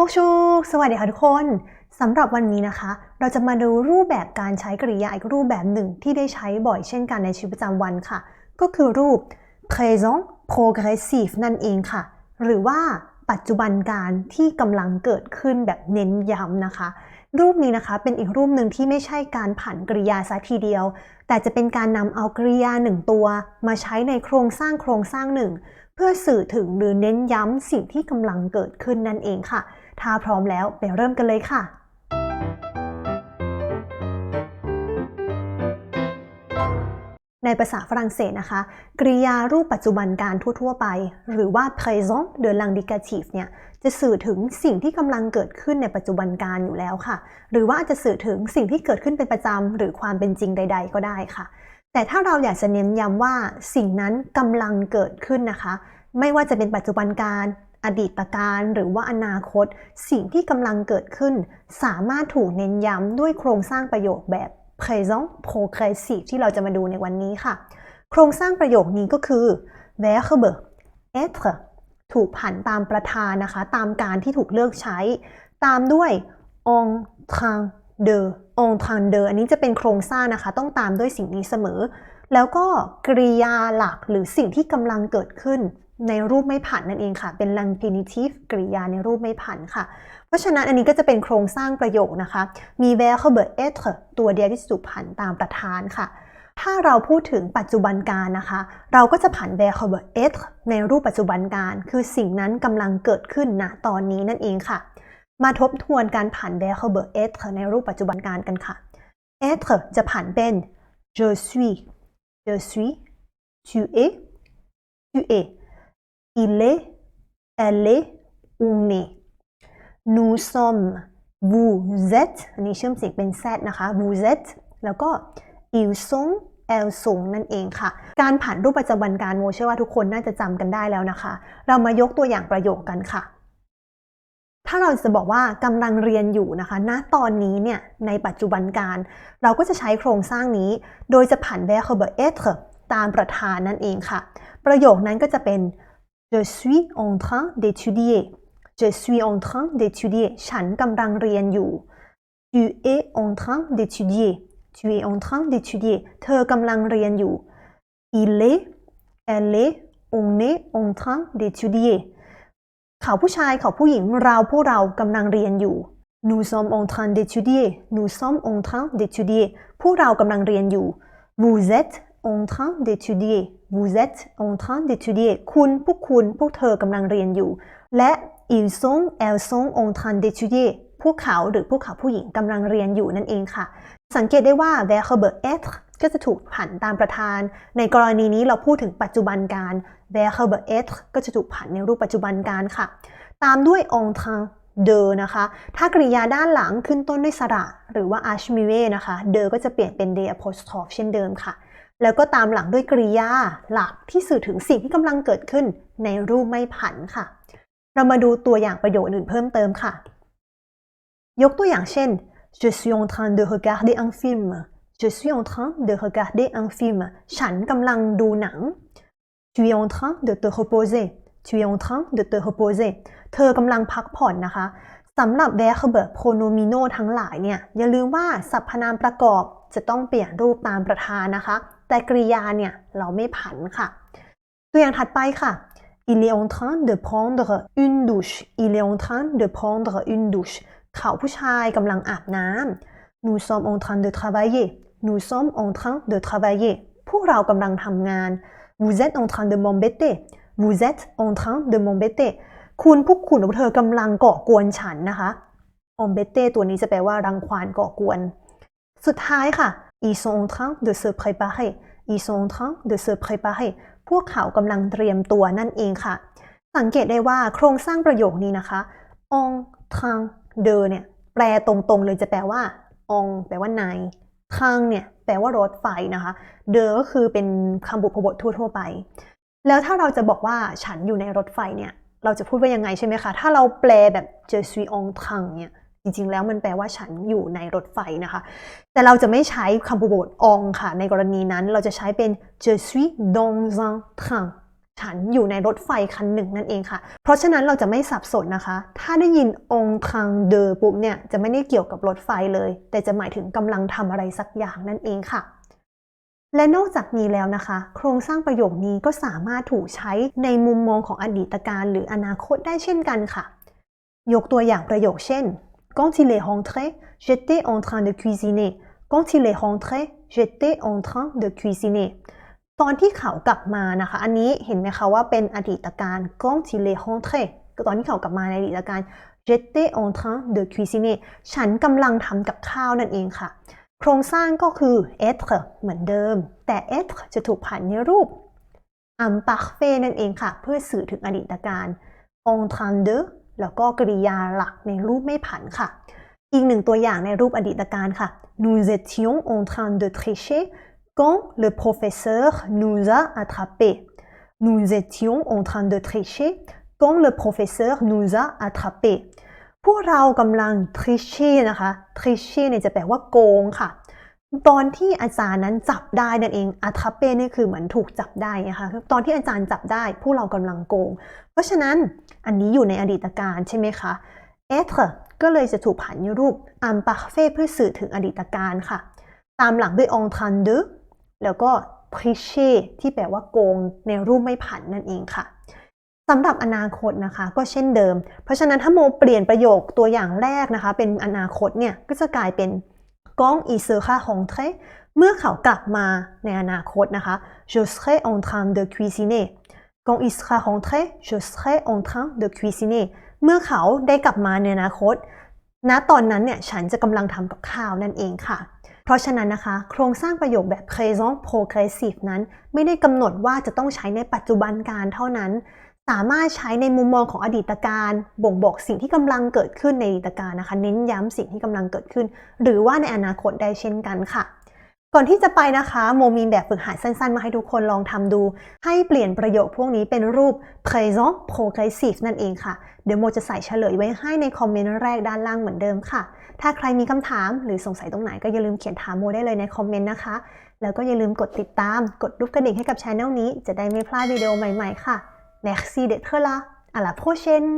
โมกชูสวัสดีค่ะทุกคนสำหรับวันนี้นะคะ เราจะมาดูรูปแบบการใช้กริยาอีกรูปแบบหนึ่งที่ได้ใช้บ่อยเช่นกันในชีวิตประจำวันค่ะ ก็คือรูป présent progressif นั่นเองค่ะ หรือว่าปัจจุบันการที่กำลังเกิดขึ้นแบบเน้นย้ำนะคะ รูปนี้นะคะเป็นอีกรูปหนึ่งที่ไม่ใช่การผันกริยาซะทีเดียว แต่จะเป็นการนำเอากริยาหนึ่งตัว มาใช้ในโครงสร้างโครงสร้างหนึ่ง พื่อสื่อถึงหรือเน้นย้ำสิ่งที่กำลังเกิดขึ้นนั่นเองค่ะ ถ้าพร้อมแล้วไปเริ่มกันเลยค่ะ ในภาษาฝรั่งเศสนะคะ กริยารูปปัจจุบันการทั่ว ๆ ไป หรือว่า présent de l'indicatif เนี่ย จะสื่อถึงสิ่งที่กำลังเกิดขึ้นในปัจจุบันการอยู่แล้วค่ะ หรือว่าจะสื่อถึงสิ่งที่เกิดขึ้นเป็นประจำหรือความเป็นจริงใด ๆ ก็ได้ค่ะ แต่ถ้าเราอยากจะเน้นย้ำว่าสิ่งนั้นกำลังเกิดขึ้นนะคะ ไม่ว่าจะเป็นปัจจุบันการอดีตการหรือว่าอนาคต สิ่งที่กำลังเกิดขึ้น สามารถถูกเน้นย้ำด้วยโครงสร้างประโยคแบบ présent progressif ที่เราจะมาดูในวันนี้ค่ะ โครงสร้างประโยคนี้ก็คือ verbe être ถูกผันตามประธานนะคะ ตามการที่ถูกเลือกใช้ ตามด้วย en train de en train de อันนี้จะเป็นโครงสร้างนะคะ ต้องตามด้วยสิ่งนี้เสมอ แล้วก็กริยาหลักหรือสิ่งที่กำลังเกิดขึ้นในรูปไม่ผันนั่นเองค่ะ เป็น l'infinitive กริยาในรูปไม่ผันค่ะ เพราะฉะนั้นอันนี้ก็จะเป็นโครงสร้างประโยคนะคะ มี verbe être ตัวเดียวที่ถูกผันตามประธานค่ะ ถ้าเราพูดถึงปัจจุบันการนะคะ เราก็จะผัน verbe être ในรูปปัจจุบันการ คือสิ่งนั้นกำลังเกิดขึ้นณตอนนี้นั่นเองค่ะ มาทบทวนการผัน verbe être ในรูปปัจจุบันการกันค่ะ être จะผันเป็น je suis je suis tu es tu es il est elle est on est nous sommes vous êtes อันนี้เชื่อมเสียงเป็น z นะคะ vous êtes แล้วก็ ils sont elles sont นั่นเองค่ะ การผ่านรูปประจำวันการโมเชื่อว่าทุกคนน่าจะจำกันได้แล้วนะคะ เรามายกตัวอย่างประโยคกันค่ะ ถ้าเราจะบอกว่ากำลังเรียนอยู่นะคะ ณ ตอนนี้เนี่ยในปัจจุบันการ เราก็จะใช้โครงสร้างนี้ โดยจะผัน verbe être ตามประธานนั่นเองค่ะ ประโยคนั้นก็จะเป็น je suis en train d'étudier je suis en train d'étudier ฉันกำลังเรียนอยู่ tu es en train d'étudier tu es en train d'étudier เธอกำลังเรียนอยู่ il est elle est on est en train d'étudier เขาผู้ชายเขาผู้หญิงเราพวกเรากำลังเรียนอยู่ nous sommes en train d'étudier nous sommes en train d'étudier พวกเรากำลังเรียนอยู่ vous êtes en train d'étudier vous êtes en train d'étudier คุณพวกคุณพวกเธอกำลังเรียนอยู่ และ ils sont elles sont en train d'étudier พวกเขาหรือพวกเขาผู้หญิงกำลังเรียนอยู่นั่นเองค่ะ สังเกตได้ว่า verbe être ก็จะถูกผันตามประธาน ในกรณีนี้เราพูดถึงปัจจุบันการ verbe être ก็จะถูกผันในรูปปัจจุบันการค่ะ ตามด้วย en train de นะคะ ถ้ากริยาด้านหลังขึ้นต้นด้วยสระ หรือว่า archmive นะคะ de ก็จะเปลี่ยนเป็น de apostrophe เช่นเดิมค่ะ แล้วก็ตามหลังด้วยกริยาหลักที่สื่อถึงสิ่งที่กำลังเกิดขึ้นในรูปไม่ผันค่ะ เรามาดูตัวอย่างประโยคอื่นเพิ่มเติมค่ะ ยกตัวอย่างเช่น je suis en train de regarder un film je suis en train de regarder un film ฉันกำลังดูหนัง tu es en train de te reposer tu es en train de te reposer เธอกำลังพักผ่อนนะคะสำหรับ verb pronomino ทั้งหลายเนี่ย อย่าลืมว่าสรรพนามประกอบจะต้องเปลี่ยนรูปตามประธานนะคะ แต่กริยาเนี่ย เราไม่ผันค่ะ ตัวอย่างถัดไปค่ะ il est en train de prendre une douche il est en train de prendre une douche เขาผู้ชายกำลังอาบน้ำ nous sommes en train de travailler nous sommes en train de travailler พวกเรากำลังทำงาน vous êtes en train de m'embêter vous êtes en train de m'embêter คุณพวกคุณเธอกำลังก่อกวนฉันนะคะ embêter ตัวนี้จะแปลว่ารังควานก่อกวน สุดท้ายค่ะ ils sont en train de se préparer ils sont en train de se préparer พวกเขากำลังเตรียมตัวนั่นเองค่ะ สังเกตได้ว่าโครงสร้างประโยคนี้นะคะ en train de เนี่ยแปลตรงๆเลยจะแปลว่า en แปลว่าใน train เนี่ยแปลว่ารถไฟนะคะ de ก็คือเป็นคำบุพบททั่ว ๆ ไป แล้วถ้าเราจะบอกว่าฉันอยู่ในรถไฟเนี่ย เราจะพูดว่ายังไงใช่ไหมคะ ถ้าเราแปลแบบ je suis en train เนี่ย จริง ๆ แล้วมันแปลว่าฉันอยู่ในรถไฟนะคะ แต่เราจะไม่ใช้คำบุพบท en ค่ะ ในกรณีนั้น เราจะใช้เป็น je suis dans un train ฉันอยู่ในรถไฟคันหนึ่งนั่นเองค่ะ เพราะฉะนั้นเราจะไม่สับสนนะคะ ถ้าได้ยินองคังเดอปุ๊บเนี่ยจะไม่ได้เกี่ยวกับรถไฟเลย แต่จะหมายถึงกำลังทำอะไรสักอย่างนั่นเองค่ะ และนอกจากนี้แล้วนะคะ โครงสร้างประโยคนี้ก็สามารถถูกใช้ในมุมมองของอดีตการหรืออนาคตได้เช่นกันค่ะ ยกตัวอย่างประโยคเช่น Quand il est rentré j'étais en train de cuisiner Quand il est rentré j'étais en train de cuisiner ตอนที่เขากลับมานะคะ อันนี้เห็นไหมคะว่าเป็นอดีตการ Quand il est rentré ก็ตอนที่เขากลับมาในอดีตการ j'étais en train de cuisiner ฉันกำลังทำกับข้าวนั่นเองค่ะ โครงสร้างก็คือ être เหมือนเดิม แต่ être จะถูกผันในรูป imparfait นั่นเองค่ะ เพื่อสื่อถึงอดีตการ en train de แล้วก็กริยาหลักในรูปไม่ผันค่ะ อีกหนึ่งตัวอย่างในรูปอดีตการค่ะ nous étions en train de tricher quand le professeur nous a attrapés nous étions en train de tricher quand le professeur nous a attrapés พวกเรากำลัง tricher นะคะ tricher เนี่ยจะแปลว่าโกงค่ะ ตอนที่อาจารย์นั้นจับได้นั่นเอง attraper นี่คือเหมือนถูกจับได้นะคะ ตอนที่อาจารย์จับได้ พวกเรากำลังโกง เพราะฉะนั้นอันนี้อยู่ในอดีตการใช่ไหมคะ être ก็เลยจะถูกผันในรูป imparfait เพื่อสื่อถึงอดีตการค่ะ ตามหลังด้วย en train de แล้วก็ tricher ที่แปลว่าโกงในรูปไม่ผันนั่นเองค่ะสำหรับอนาคตนะคะก็เช่นเดิม เพราะฉะนั้นถ้าโมเปลี่ยนประโยคตัวอย่างแรกนะคะ เป็นอนาคตเนี่ยก็จะกลายเป็น quand il sera rentré เมื่อเขากลับมาในอนาคตนะคะ je serai en train de cuisiner quand il sera rentré je serai en train de cuisiner เมื่อเขาได้กลับมาในอนาคตณนะตอนนั้นเนี่ยฉันจะกำลังทำกับข้าวนั่นเองค่ะ เพราะฉะนั้นนะคะ โครงสร้างประโยคแบบ present progressive นั้น ไม่ได้กำหนดว่าจะต้องใช้ในปัจจุบันการเท่านั้น สามารถใช้ในมุมมองของอดีตการ บ่งบอกสิ่งที่กำลังเกิดขึ้นในอดีตการนะคะ เน้นย้ำสิ่งที่กำลังเกิดขึ้น หรือว่าในอนาคตได้เช่นกันค่ะ ก่อนที่จะไปนะคะโมมีแบบฝึกหัดสั้นๆ มาให้ทุกคนลองทำดู ให้เปลี่ยนประโยคพวกนี้เป็นรูป présent progressive นั่นเองค่ะ เดี๋ยวโมจะใส่เฉลยไว้ให้ในคอมเมนต์แรกด้านล่างเหมือนเดิมค่ะ ถ้าใครมีคำถามหรือสงสัยตรงไหนก็อย่าลืมเขียนถามโมได้เลยในคอมเมนต์นะคะ แล้วก็อย่าลืมกดติดตาม กดรูปกระดิ่งให้กับช anel นี้ จะได้ไม่พลาดวิดีโอใหม่ๆค่ะ Merci d'être là à la prochaine